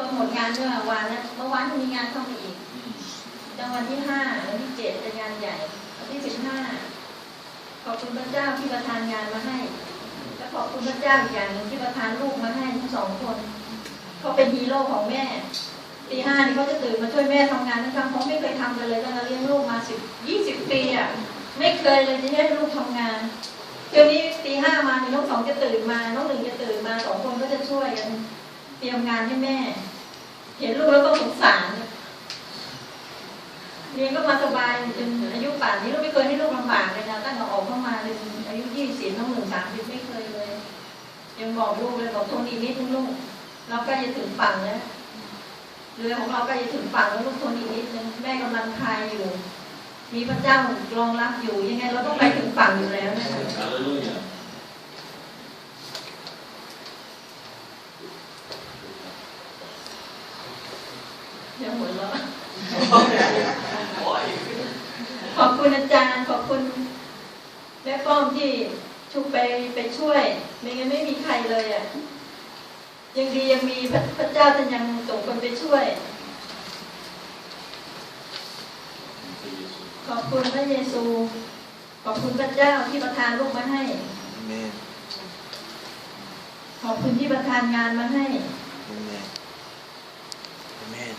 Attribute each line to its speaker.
Speaker 1: ก็หมดงานเมื่อวานนะเมื่อวานก็มีงานเข้ามาอีกจังวันที่ห้าวันที่เจ็ดเป็นงานใหญ่วันที่สิบห้าขอบคุณพระเจ้าที่ประทานงานมาให้ และขอบคุณพระเจ้าอีกอย่างหนึ่งที่ประทานลูกมาให้ทั้งสองคนเขาเป็นฮีโร่ของแม่ตีห้านี่เขาจะตื่นมาช่วยแม่ทำงานทั้งๆเขาไม่เคยทำกันเลยตั้งแต่เลี้ยงลูกมาสิบยี่สิบปีอะไม่เคยเลยที่ให้ลูกทำงานเดี๋ยวนี้ตีห้ามานี่น้องสองจะตื่นมาน้องหนึ่งจะตื่นมาสองคนก็จะช่วยกันเตรียมงานให้แม่ เห็นลูกแล้วก็สงสารเรียนก็มาสบายจนอายุป่านนี้เราไม่เคยให้ลูกลำบากเลยนะตั้งแต่ออกเข้ามาเลยอายุยี่สิบน้องหนึ่งสามสิบไม่เคยเลย ยังบอกลูกเลยบอกทนอีกนิดนึงลูกเราใกล้จะถึงฝั่งแล้วเรือของเราใกล้จะถึงฝั่งแล้วลูกทนอีกนิดนึงแม่กำลังพายอยู่ มีพระเจ้ารองรับอยู่ยังไงเราต้องไปถึงฝั่งอยู่แล้วนะคะ
Speaker 2: ฮาเลลูยา
Speaker 1: อย่าหัวเราะ
Speaker 2: โอ้ย
Speaker 1: ขอบคุณอาจารย์ขอบคุณแม่ป้อมที่ชุบไปไปช่วย ไม่งั้นไม่มีใครเลยอะยังดียังมีพระพระเจ้าท่านยังส่งคนไปช่วย
Speaker 2: พระเยซู
Speaker 1: ขอบคุณพระเยซู ขอบคุณพระเจ้าที่ประทานลูกมาให้
Speaker 3: Amen.
Speaker 1: ขอบคุณที่ประทานงานมาให้
Speaker 3: Amen.